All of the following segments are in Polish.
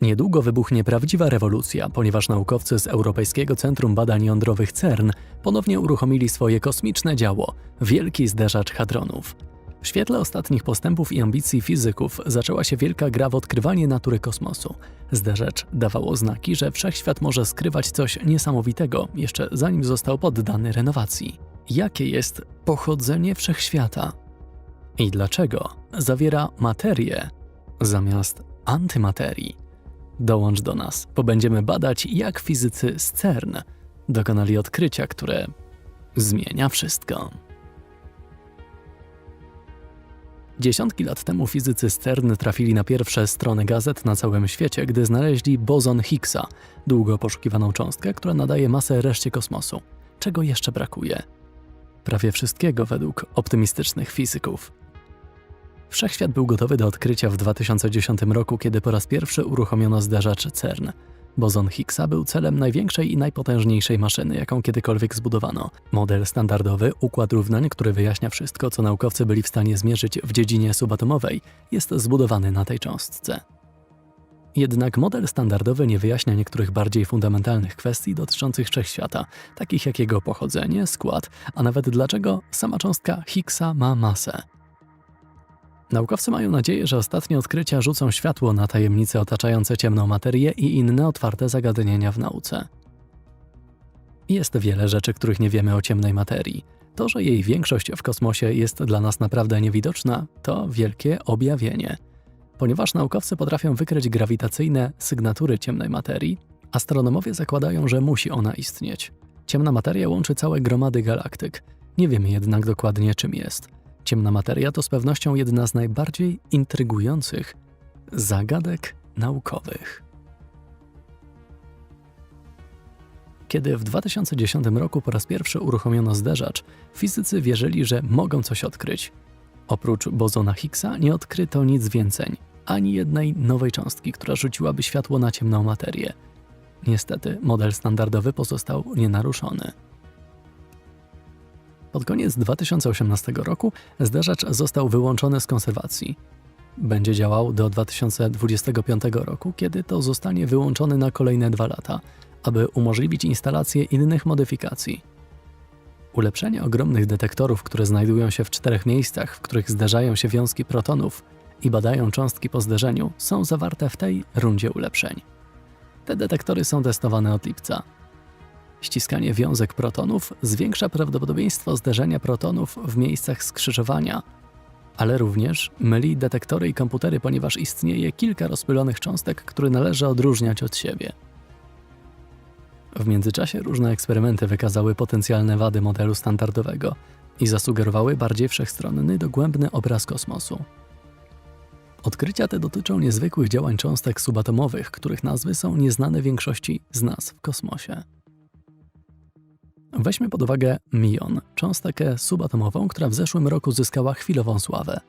Niedługo wybuchnie prawdziwa rewolucja, ponieważ naukowcy z Europejskiego Centrum Badań Jądrowych CERN ponownie uruchomili swoje kosmiczne działo Wielki Zderzacz Hadronów. W świetle ostatnich postępów i ambicji fizyków zaczęła się wielka gra w odkrywanie natury kosmosu. Zderzacz dawało znaki, że wszechświat może skrywać coś niesamowitego, jeszcze zanim został poddany renowacji. Jakie jest pochodzenie wszechświata? I dlaczego zawiera materię zamiast antymaterii? Dołącz do nas, bo będziemy badać, jak fizycy z CERN dokonali odkrycia, które zmienia wszystko. Dziesiątki lat temu fizycy z CERN trafili na pierwsze strony gazet na całym świecie, gdy znaleźli bozon Higgsa, długo poszukiwaną cząstkę, która nadaje masę reszcie kosmosu. Czego jeszcze brakuje? Prawie wszystkiego według optymistycznych fizyków. Wszechświat był gotowy do odkrycia w 2010 roku, kiedy po raz pierwszy uruchomiono zderzacz CERN. Bozon Higgsa był celem największej i najpotężniejszej maszyny, jaką kiedykolwiek zbudowano. Model standardowy, układ równań, który wyjaśnia wszystko, co naukowcy byli w stanie zmierzyć w dziedzinie subatomowej, jest zbudowany na tej cząstce. Jednak model standardowy nie wyjaśnia niektórych bardziej fundamentalnych kwestii dotyczących wszechświata, takich jak jego pochodzenie, skład, a nawet dlaczego sama cząstka Higgsa ma masę. Naukowcy mają nadzieję, że ostatnie odkrycia rzucą światło na tajemnice otaczające ciemną materię i inne otwarte zagadnienia w nauce. Jest wiele rzeczy, których nie wiemy o ciemnej materii. To, że jej większość w kosmosie jest dla nas naprawdę niewidoczna, to wielkie objawienie. Ponieważ naukowcy potrafią wykryć grawitacyjne sygnatury ciemnej materii, astronomowie zakładają, że musi ona istnieć. Ciemna materia łączy całe gromady galaktyk. Nie wiemy jednak dokładnie, czym jest. Ciemna materia to z pewnością jedna z najbardziej intrygujących zagadek naukowych. Kiedy w 2010 roku po raz pierwszy uruchomiono zderzacz, fizycy wierzyli, że mogą coś odkryć. Oprócz bozona Higgsa nie odkryto nic więcej, ani jednej nowej cząstki, która rzuciłaby światło na ciemną materię. Niestety, model standardowy pozostał nienaruszony. Pod koniec 2018 roku zderzacz został wyłączony z konserwacji. Będzie działał do 2025 roku, kiedy to zostanie wyłączony na kolejne dwa lata, aby umożliwić instalację innych modyfikacji. Ulepszenie ogromnych detektorów, które znajdują się w czterech miejscach, w których zderzają się wiązki protonów i badają cząstki po zderzeniu, są zawarte w tej rundzie ulepszeń. Te detektory są testowane od lipca. Ściskanie wiązek protonów zwiększa prawdopodobieństwo zderzenia protonów w miejscach skrzyżowania, ale również myli detektory i komputery, ponieważ istnieje kilka rozpylonych cząstek, które należy odróżniać od siebie. W międzyczasie różne eksperymenty wykazały potencjalne wady modelu standardowego i zasugerowały bardziej wszechstronny, dogłębny obraz kosmosu. Odkrycia te dotyczą niezwykłych działań cząstek subatomowych, których nazwy są nieznane większości z nas w kosmosie. Weźmy pod uwagę mion, cząstkę subatomową, która w zeszłym roku zyskała chwilową sławę.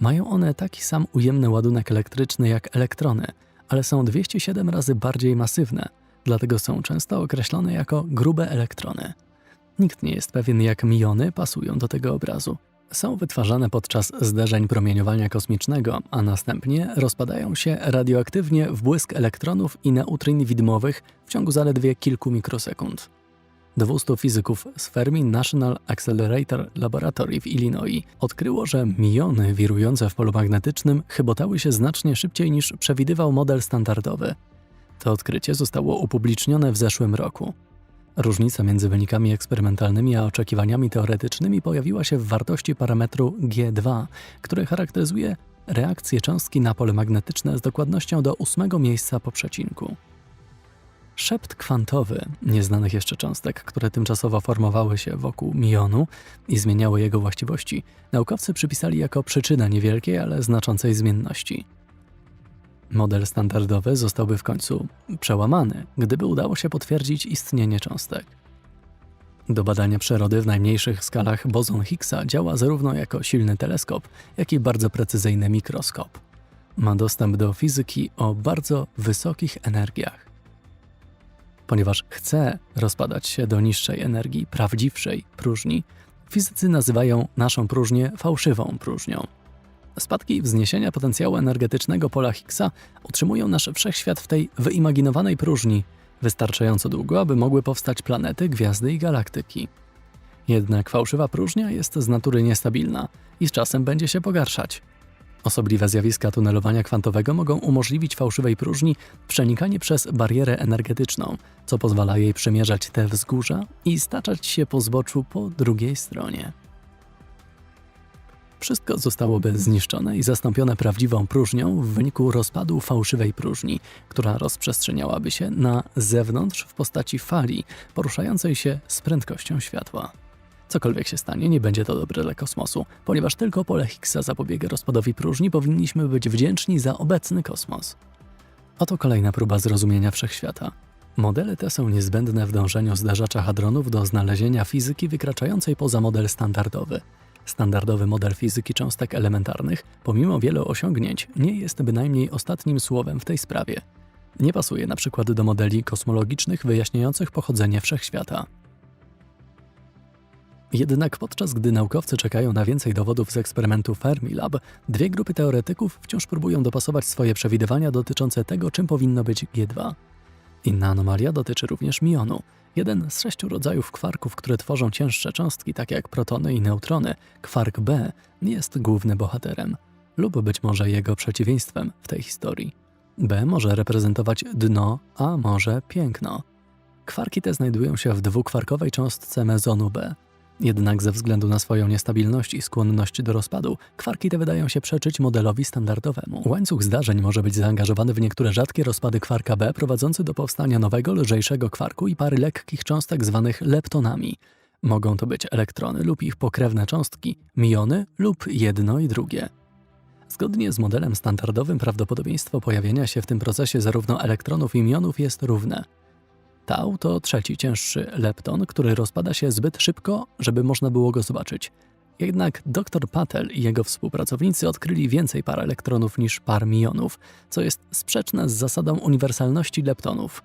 Mają one taki sam ujemny ładunek elektryczny jak elektrony, ale są 207 razy bardziej masywne, dlatego są często określone jako grube elektrony. Nikt nie jest pewien, jak miony pasują do tego obrazu. Są wytwarzane podczas zderzeń promieniowania kosmicznego, a następnie rozpadają się radioaktywnie w błysk elektronów i neutryn widmowych w ciągu zaledwie kilku mikrosekund. 200 fizyków z Fermi National Accelerator Laboratory w Illinois odkryło, że miony wirujące w polu magnetycznym chybotały się znacznie szybciej niż przewidywał model standardowy. To odkrycie zostało upublicznione w zeszłym roku. Różnica między wynikami eksperymentalnymi a oczekiwaniami teoretycznymi pojawiła się w wartości parametru G2, który charakteryzuje reakcję cząstki na pole magnetyczne z dokładnością do ósmego miejsca po przecinku. Szept kwantowy nieznanych jeszcze cząstek, które tymczasowo formowały się wokół mionu i zmieniały jego właściwości, naukowcy przypisali jako przyczynę niewielkiej, ale znaczącej zmienności. Model standardowy zostałby w końcu przełamany, gdyby udało się potwierdzić istnienie cząstek. Do badania przyrody w najmniejszych skalach bozon Higgsa działa zarówno jako silny teleskop, jak i bardzo precyzyjny mikroskop. Ma dostęp do fizyki o bardzo wysokich energiach ponieważ chce rozpadać się do niższej energii, prawdziwszej próżni, fizycy nazywają naszą próżnię fałszywą próżnią. Spadki wzniesienia potencjału energetycznego pola Higgsa utrzymują nasz wszechświat w tej wyimaginowanej próżni, wystarczająco długo, aby mogły powstać planety, gwiazdy i galaktyki. Jednak fałszywa próżnia jest z natury niestabilna i z czasem będzie się pogarszać. Osobliwe zjawiska tunelowania kwantowego mogą umożliwić fałszywej próżni przenikanie przez barierę energetyczną, co pozwala jej przemierzać te wzgórza i staczać się po zboczu po drugiej stronie. Wszystko zostałoby zniszczone i zastąpione prawdziwą próżnią w wyniku rozpadu fałszywej próżni, która rozprzestrzeniałaby się na zewnątrz w postaci fali poruszającej się z prędkością światła. Cokolwiek się stanie, nie będzie to dobre dla kosmosu, ponieważ tylko pole Higgsa zapobiega rozpadowi próżni, powinniśmy być wdzięczni za obecny kosmos. Oto kolejna próba zrozumienia wszechświata. Modele te są niezbędne w dążeniu zderzacza hadronów do znalezienia fizyki wykraczającej poza model standardowy. Standardowy model fizyki cząstek elementarnych, pomimo wielu osiągnięć, nie jest bynajmniej ostatnim słowem w tej sprawie. Nie pasuje na przykład do modeli kosmologicznych wyjaśniających pochodzenie wszechświata. Jednak podczas gdy naukowcy czekają na więcej dowodów z eksperymentu Fermilab, dwie grupy teoretyków wciąż próbują dopasować swoje przewidywania dotyczące tego, czym powinno być G2. Inna anomalia dotyczy również mionu. Jeden z sześciu rodzajów kwarków, które tworzą cięższe cząstki, takie jak protony i neutrony, kwark B, jest głównym bohaterem, lub być może jego przeciwieństwem w tej historii. B może reprezentować dno, a może piękno. Kwarki te znajdują się w dwukwarkowej cząstce mezonu B. Jednak ze względu na swoją niestabilność i skłonność do rozpadu, kwarki te wydają się przeczyć modelowi standardowemu. Łańcuch zdarzeń może być zaangażowany w niektóre rzadkie rozpady kwarka B, prowadzący do powstania nowego, lżejszego kwarku i pary lekkich cząstek zwanych leptonami. Mogą to być elektrony lub ich pokrewne cząstki, miony lub jedno i drugie. Zgodnie z modelem standardowym prawdopodobieństwo pojawienia się w tym procesie zarówno elektronów i mionów jest równe. Tau to trzeci cięższy lepton, który rozpada się zbyt szybko, żeby można było go zobaczyć. Jednak dr Patel i jego współpracownicy odkryli więcej par elektronów niż par mionów, co jest sprzeczne z zasadą uniwersalności leptonów.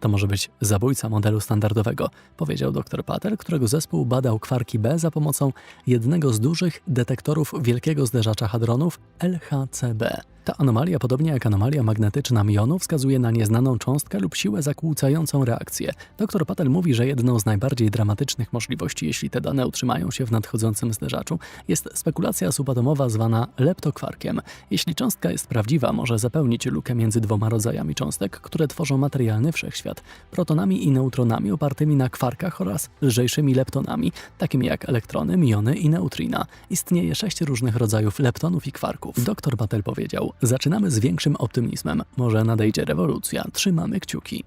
To może być zabójca modelu standardowego, powiedział dr Patel, którego zespół badał kwarki B za pomocą jednego z dużych detektorów wielkiego zderzacza hadronów LHCb. Ta anomalia, podobnie jak anomalia magnetyczna mionu, wskazuje na nieznaną cząstkę lub siłę zakłócającą reakcję. Dr Patel mówi, że jedną z najbardziej dramatycznych możliwości, jeśli te dane utrzymają się w nadchodzącym zderzaczu, jest spekulacja subatomowa zwana leptokwarkiem. Jeśli cząstka jest prawdziwa, może zapełnić lukę między dwoma rodzajami cząstek, które tworzą materialny wszechświat protonami i neutronami opartymi na kwarkach oraz lżejszymi leptonami, takimi jak elektrony, miony i neutrina. Istnieje sześć różnych rodzajów leptonów i kwarków. Dr Patel powiedział: Zaczynamy z większym optymizmem. Może nadejdzie rewolucja. Trzymamy kciuki.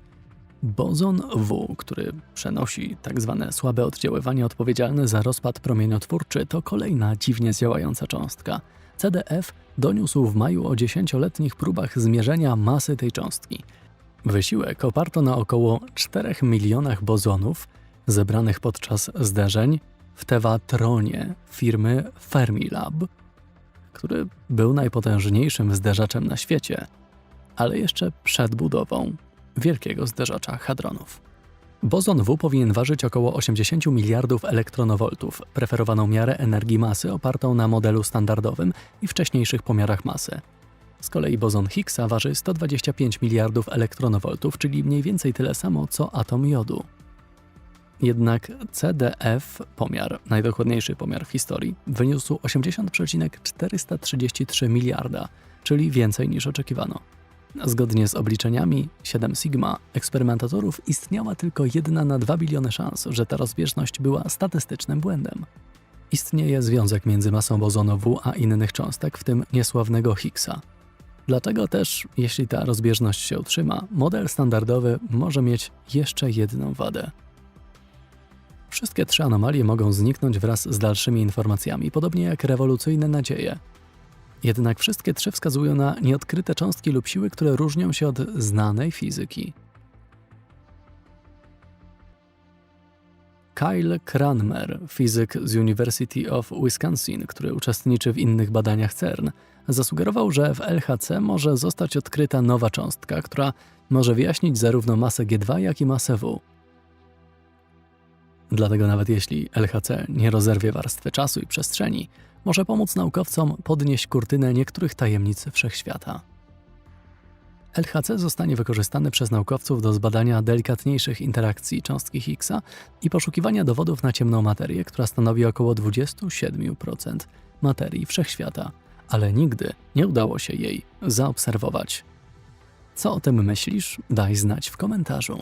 Bozon W, który przenosi tak zwane słabe oddziaływanie odpowiedzialne za rozpad promieniotwórczy, to kolejna dziwnie działająca cząstka. CDF doniósł w maju o dziesięcioletnich próbach zmierzenia masy tej cząstki. Wysiłek oparto na około 4 milionach bozonów zebranych podczas zderzeń w Tewatronie firmy Fermilab, który był najpotężniejszym zderzaczem na świecie, ale jeszcze przed budową wielkiego zderzacza hadronów. Bozon W powinien ważyć około 80 miliardów elektronowoltów, preferowaną miarę energii masy opartą na modelu standardowym i wcześniejszych pomiarach masy. Z kolei bozon Higgsa waży 125 miliardów elektronowoltów, czyli mniej więcej tyle samo co atom jodu. Jednak CDF, pomiar, najdokładniejszy pomiar w historii, wyniósł 80,433 miliarda, czyli więcej niż oczekiwano. Zgodnie z obliczeniami 7 Sigma eksperymentatorów istniała tylko jedna na 2 biliony szans, że ta rozbieżność była statystycznym błędem. Istnieje związek między masą bozonu W a innych cząstek, w tym niesławnego Higgsa. Dlatego też, jeśli ta rozbieżność się utrzyma, model standardowy może mieć jeszcze jedną wadę. Wszystkie trzy anomalie mogą zniknąć wraz z dalszymi informacjami, podobnie jak rewolucyjne nadzieje. Jednak wszystkie trzy wskazują na nieodkryte cząstki lub siły, które różnią się od znanej fizyki. Kyle Cranmer, fizyk z University of Wisconsin, który uczestniczy w innych badaniach CERN, zasugerował, że w LHC może zostać odkryta nowa cząstka, która może wyjaśnić zarówno masę G2, jak i masę W. Dlatego nawet jeśli LHC nie rozerwie warstwy czasu i przestrzeni, może pomóc naukowcom podnieść kurtynę niektórych tajemnic wszechświata. LHC zostanie wykorzystany przez naukowców do zbadania delikatniejszych interakcji cząstki Higgsa i poszukiwania dowodów na ciemną materię, która stanowi około 27% materii wszechświata, ale nigdy nie udało się jej zaobserwować. Co o tym myślisz? Daj znać w komentarzu.